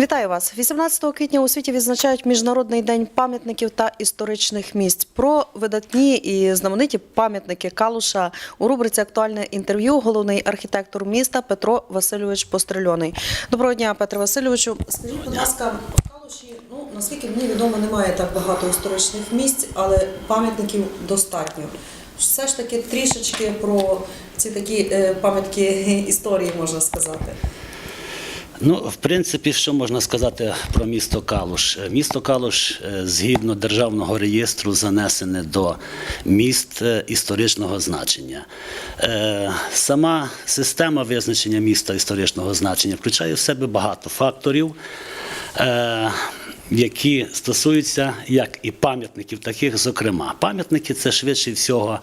Вітаю вас. 18 квітня у світі відзначають Міжнародний день пам'ятників та історичних місць. Про видатні і знамениті пам'ятники Калуша у рубриці Актуальне інтерв'ю головний архітектор міста Петро Васильович Пострельоний. Доброго дня, Петро Васильовичу. Скажіть, будь ласка, в Калуші, ну наскільки мені відомо, немає так багато історичних місць, але пам'ятників достатньо. Все ж таки трішечки про ці такі е, пам'ятки історії можна сказати. Ну, в принципі, що можна сказати про місто Калуш? Місто Калуш, е, згідно державного реєстру, занесене до міст е, історичного значення. Е, Сама система визначення міста історичного значення включає в себе багато факторів. Які стосуються як і пам'ятників, таких зокрема. Пам'ятники це швидше всього,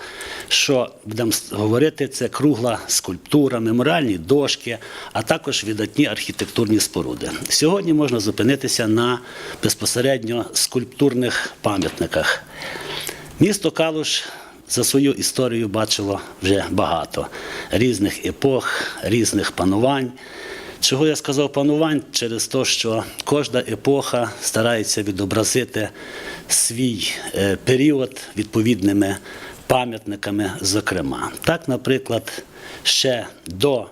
що будемо говорити, це кругла скульптура, меморіальні дошки, а також видатні архітектурні споруди. Сьогодні можна зупинитися на безпосередньо скульптурних пам'ятниках. Місто Калуш за свою історію бачило вже багато різних епох, різних панувань. Чого я сказав панувань? Через те, що кожна епоха старається відобразити свій е, період відповідними пам'ятниками, зокрема. Так, наприклад, ще до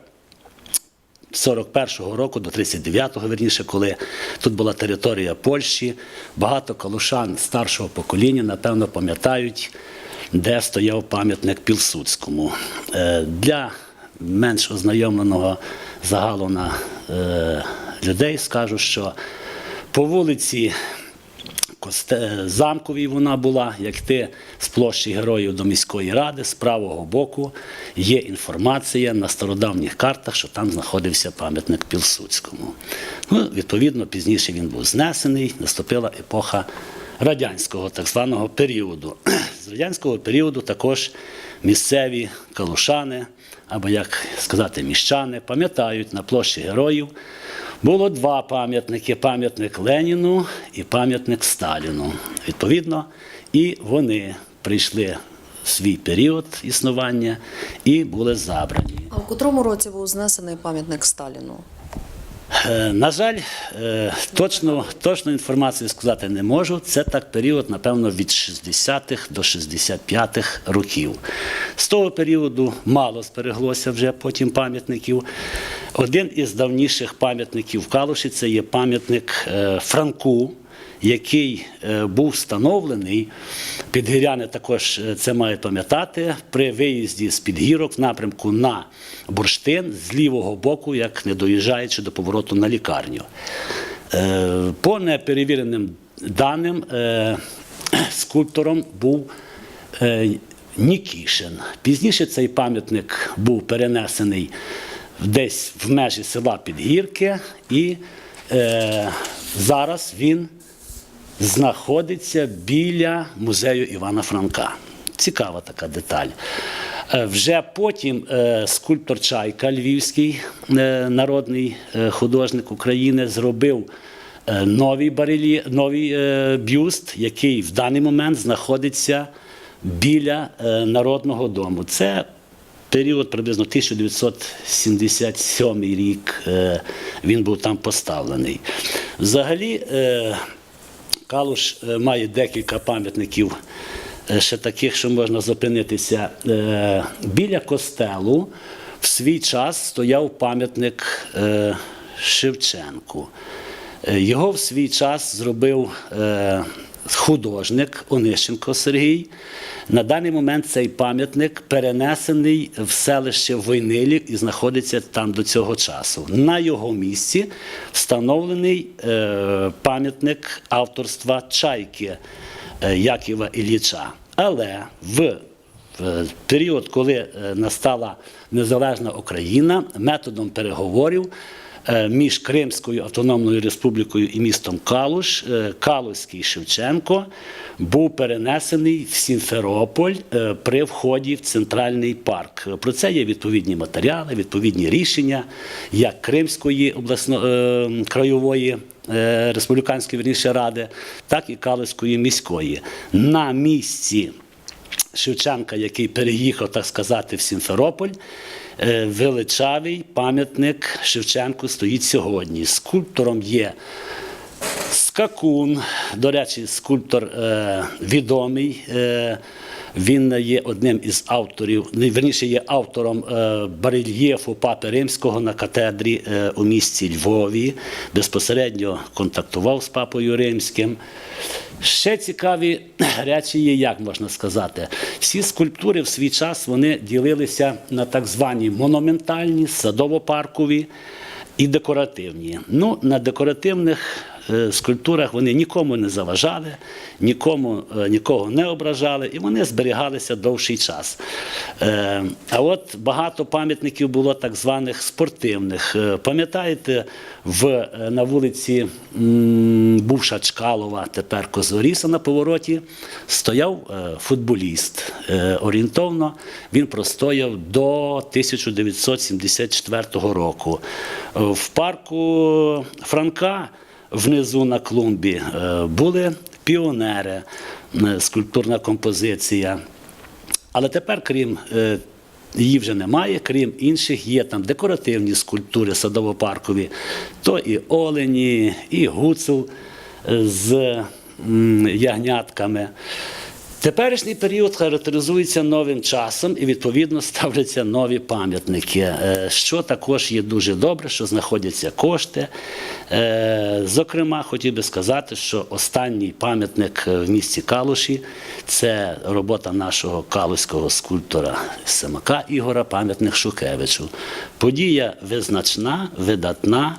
41-го року, до 39-го, верніше, коли тут була територія Польщі, багато калушан старшого покоління, напевно, пам'ятають, де стояв пам'ятник Пілсудському. Е, Для менш ознайомленого загалу на е, людей скажу, що по вулиці Косте- Замковій вона була, як ти з площі Героїв до міської ради, з правого боку є інформація на стародавніх картах, що там знаходився пам'ятник Пілсудському. Ну, відповідно, пізніше він був знесений, наступила епоха радянського так званого періоду. З радянського періоду також місцеві калушани, або як сказати, міщани, пам'ятають на площі Героїв. Було два пам'ятники: пам'ятник Леніну і пам'ятник Сталіну. Відповідно, і вони прийшли в свій період існування і були забрані. А в котрому році був знесений пам'ятник Сталіну? Е, На жаль, точно, точну, точну інформацію сказати не можу. Це так період, напевно, від 60-х до 65-х років. З того періоду мало збереглося вже потім пам'ятників. Один із давніших пам'ятників в Калуші це є пам'ятник е, Франку. Який е, був встановлений, підгіряни також е, це мають пам'ятати, при виїзді з підгірок в напрямку на бурштин з лівого боку, як не доїжджаючи до повороту на лікарню. Е, По неперевіреним даним, скульптором був Нікішин. Пізніше цей пам'ятник був перенесений десь в межі села Підгірки, і зараз він знаходиться біля музею Івана Франка. Цікава така деталь. Е, Вже потім е, скульптор Чайка, львівський е, народний художник України, зробив новий, барелі, новий бюст, який в даний момент знаходиться біля Народного дому. Це період приблизно 1977 рік він був там поставлений. Взагалі, Калуш е, має декілька пам'ятників, е, ще таких, що можна зупинитися. Е, Біля костелу в свій час стояв пам'ятник Шевченку. Його в свій час зробив художник Онищенко Сергій. На даний момент цей пам'ятник перенесений в селище Войнилів і знаходиться там до цього часу. На його місці встановлений е, пам'ятник авторства Чайки е, Яківа Ілліча. Але в в період, коли е, настала незалежна Україна, методом переговорів між Кримською Автономною Республікою і містом Калуш, е, Калузький Шевченко був перенесений в Сімферополь е, при вході в центральний парк. Про це є відповідні матеріали, відповідні рішення як Кримської обласно е, краєвої е, республіканської верніше ради, так і Калузької міської. На місці Шевченка, який переїхав, так сказати, в Сімферополь, е, величавий пам'ятник Шевченку стоїть сьогодні. Скульптором є Скакун, до речі, скульптор е, відомий. Е, він є одним із авторів, верніше є автором е, барельєфу Папи Римського на катедрі е, у місті Львові. Безпосередньо контактував з Папою Римським. Ще цікаві речі є, як можна сказати. Всі скульптури в свій час вони ділилися на так звані монументальні, садово-паркові і декоративні. Ну, на декоративних скульптурах вони нікому не заважали, нікому, е, нікого не ображали, і вони зберігалися довший час. Е, а от багато пам'ятників було так званих спортивних. Е, Пам'ятаєте, в, е, на вулиці бувша Чкалова, тепер Козоріса на повороті, стояв е, футболіст. Е, Орієнтовно він простояв до 1974 року. Е, В парку Франка внизу на клумбі е, були піонери, скульптурна композиція. Але тепер, крім е, її вже немає, крім інших, є там декоративні скульптури садово-паркові, то і олені, і гуцул е, з ягнятками. Теперішній період характеризується новим часом і відповідно ставляться нові пам'ятники, е, що також є дуже добре, що знаходяться кошти. Е, Зокрема, хотів би сказати, що останній пам'ятник е, в місті Калуші це робота нашого калуського скульптора Семака Ігора, пам'ятник Шухевичу. Подія визначна, видатна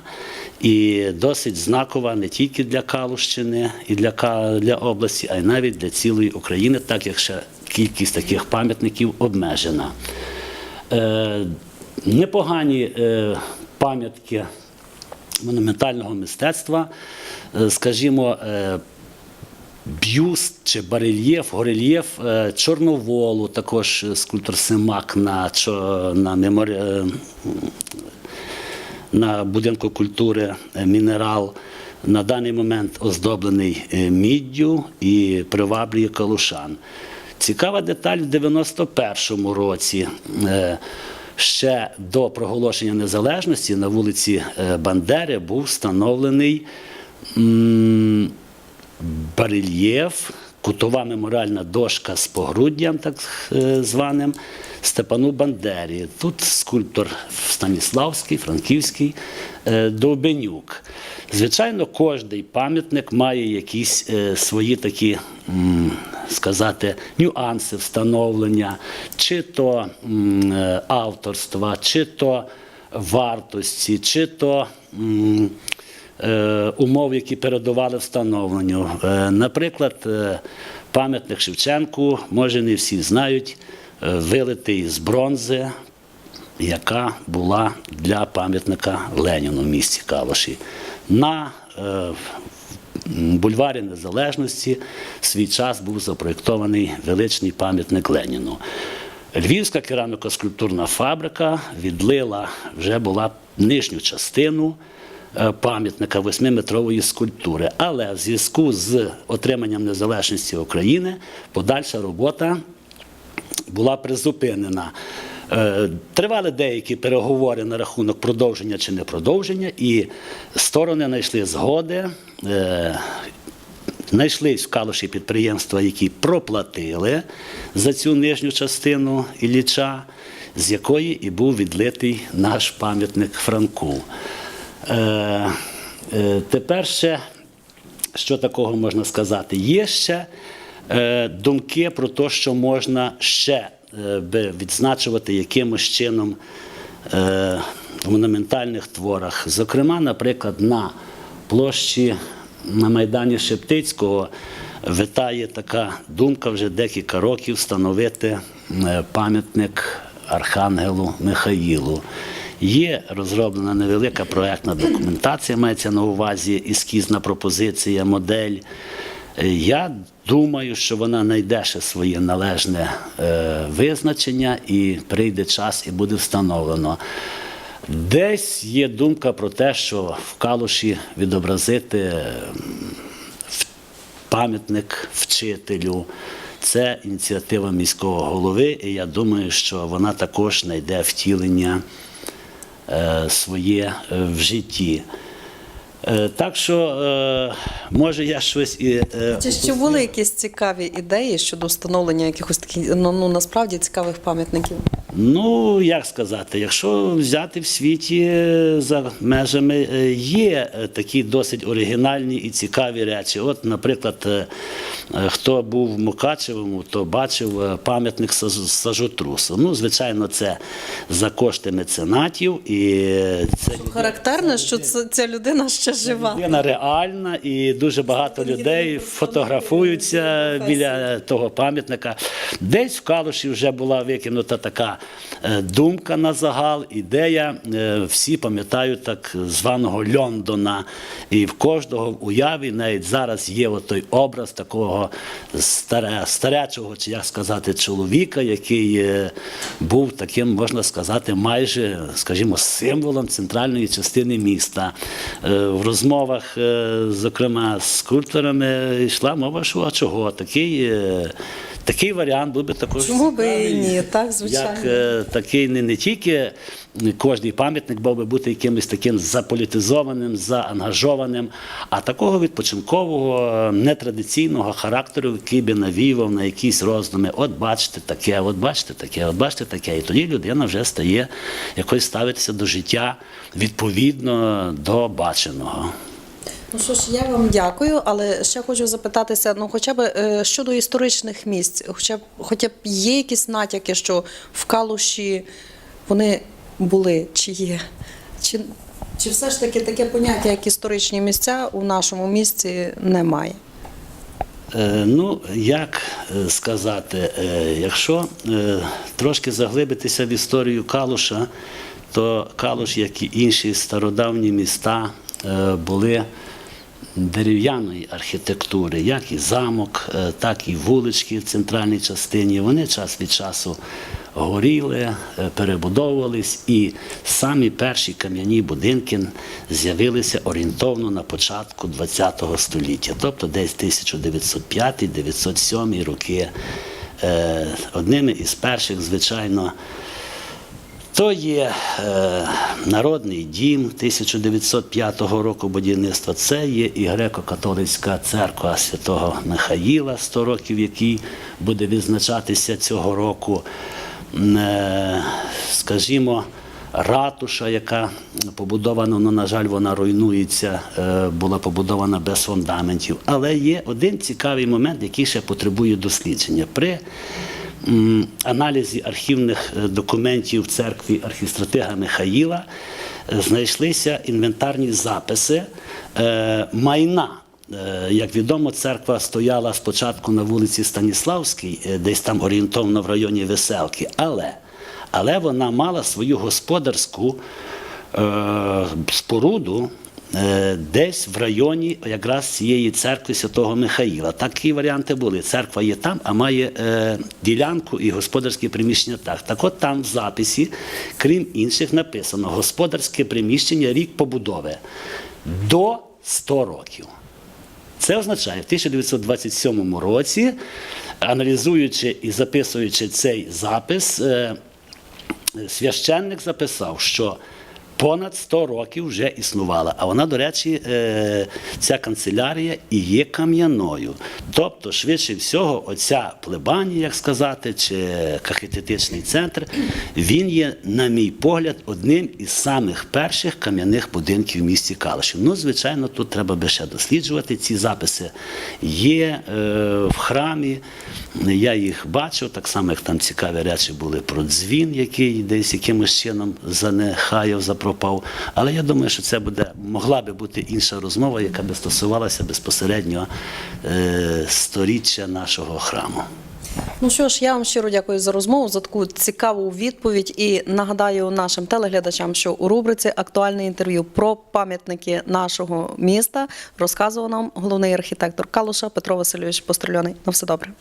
і досить знакова не тільки для Калущини і для, для області, а й навіть для цілої України, так як ще кількість таких пам'ятників обмежена. Е, непогані е, пам'ятки монументального мистецтва, е, скажімо, е, бюст чи барельєф, горельєф е, Чорноволу, також скульптор Семак на, на е, на будинку культури е, мінерал. На даний момент оздоблений е, міддю і приваблює калушан. Цікава деталь в 91-му році. е, Ще до проголошення незалежності на вулиці Бандери був встановлений барельєф, кутова меморіальна дошка з погруддям, так е, званим, Степану Бандері. Тут скульптор Станіславський, Франківський, е, Довбенюк. Звичайно, кожний пам'ятник має якісь е, свої такі, сказати, нюанси встановлення, чи то авторства, чи то вартості, чи то. Е, умов, які передували встановленню. Е, Наприклад, е, пам'ятник Шевченку, може не всі знають, вилитий з бронзи, яка була для пам'ятника Леніну в місті Калуші. На бульварі Незалежності в свій час був запроєктований величний пам'ятник Леніну. Львівська кераміко-скульптурна фабрика відлила вже була нижню частину пам'ятника восьмиметрової скульптури. Але в зв'язку з отриманням незалежності України подальша робота була призупинена. Е, Тривали деякі переговори на рахунок продовження чи не продовження, і сторони знайшли згоди. е, Знайшлись в Калуші підприємства, які проплатили за цю нижню частину Ілліча, з якої і був відлитий наш пам'ятник Франку. Е, е, тепер ще що такого можна сказати? Є ще е, думки про те, що можна ще е, відзначувати якимось чином е, в монументальних творах. Зокрема, наприклад, на площі на Майдані Шептицького витає така думка вже декілька років встановити е, пам'ятник Архангелу Михаїлу. Є розроблена невелика проектна документація, мається на увазі ескізна пропозиція, модель. Е, Я думаю, що вона знайде ще своє належне е, визначення і прийде час і буде встановлено. Десь є думка про те, що в Калуші відобразити в- пам'ятник вчителю Це ініціатива міського голови, і я думаю, що вона також знайде втілення е, своє е, в житті. Е, Так що, е, може, я щось і. е, Чи ще були якісь цікаві ідеї щодо встановлення якихось таких ну, ну насправді цікавих пам'ятників? Ну, як сказати, якщо взяти в світі е, за межами, е, є е, такі досить оригінальні і цікаві речі. От, наприклад, хто був в Мукачевому, то бачив пам'ятник саж- сажотрусу. Ну, звичайно, це за кошти меценатів, і це Характерно, що це, ця людина ще жива. Людина реальна і дуже багато людей фотографуються біля того пам'ятника. Десь в Калуші вже була викинута така думка на загал, ідея. Е, Всі пам'ятають так званого Льондона. І в кожного в уяві навіть зараз є той образ такого старе, старечого, чи як сказати, чоловіка, який е, був таким, можна сказати, майже, скажімо, символом центральної частини міста. Е, В розмовах, е, зокрема, з скульпторами йшла мова, що а чого такий. Такий варіант був би також Чому би і ні? Так, звичайно. Як е, такий не, не тільки кожний пам'ятник мав би бути якимось таким заполітизованим, заангажованим, а такого відпочинкового, е, нетрадиційного характеру, який би навівав на якісь роздуми. От бачите таке, от бачите таке, от бачите таке. І тоді людина вже стає якось ставитися до життя відповідно до баченого. Ну що ж, я вам дякую, але ще хочу запитатися: ну, хоча б е, щодо історичних місць, хоча б хоча б є якісь натяки, що в Калуші вони були чи є? Чи, чи все ж таки таке поняття, як історичні місця у нашому місті немає? Е, Ну, як е, сказати, якщо трошки заглибитися в історію Калуша, то Калуш, як і інші стародавні міста, були дерев'яної архітектури, як і замок, е, так і вулички в центральній частині. Вони час від часу горіли, е, перебудовувались, і самі перші кам'яні будинки з'явилися орієнтовно на початку ХХ століття, тобто десь 1905-907 роки. Е, Одними із перших, звичайно, то є е, Народний дім 1905 року будівництва. Це є і греко-католицька церква святого Михаїла 100 років, який буде відзначатися цього року. Е, скажімо, ратуша, яка побудована, ну, на жаль, вона руйнується, е, була побудована без фундаментів. Але є один цікавий момент, який ще потребує дослідження. При аналізі архівних е, документів церкві архістратига Михаїла е, знайшлися інвентарні записи е, майна. Як відомо, церква стояла спочатку на вулиці Станіславській, десь там орієнтовно в районі Веселки, але, але вона мала свою господарську споруду десь в районі якраз цієї церкви Святого Михаїла. Такі варіанти були. Церква є там, а має е, ділянку і господарське приміщення так. Так от там в записі, крім інших, написано господарське приміщення рік побудови до 100 років. Це означає, в 1927 році, аналізуючи і записуючи цей запис, е, священник записав, що понад 100 років вже існувала. А вона, до речі, е, ця канцелярія і є кам'яною. Тобто, швидше всього, оця плебанія, як сказати, чи кахететичний центр, він є, на мій погляд, одним із самих перших кам'яних будинків в місті Калишів. Ну, звичайно, тут треба би ще досліджувати. Ці записи є е, в храмі. Я їх бачив, так само, як там цікаві речі були про дзвін, який десь якимось чином занехаяв, запропав. Але я думаю, що це буде могла би бути інша розмова, яка би стосувалася безпосередньо е, сторіччя нашого храму. Ну що ж, я вам щиро дякую за розмову, за таку цікаву відповідь. І нагадаю нашим телеглядачам, що у рубриці актуальне інтерв'ю про пам'ятники нашого міста розказував нам головний архітектор Калуша Петро Васильович Пострільоний. На все добре.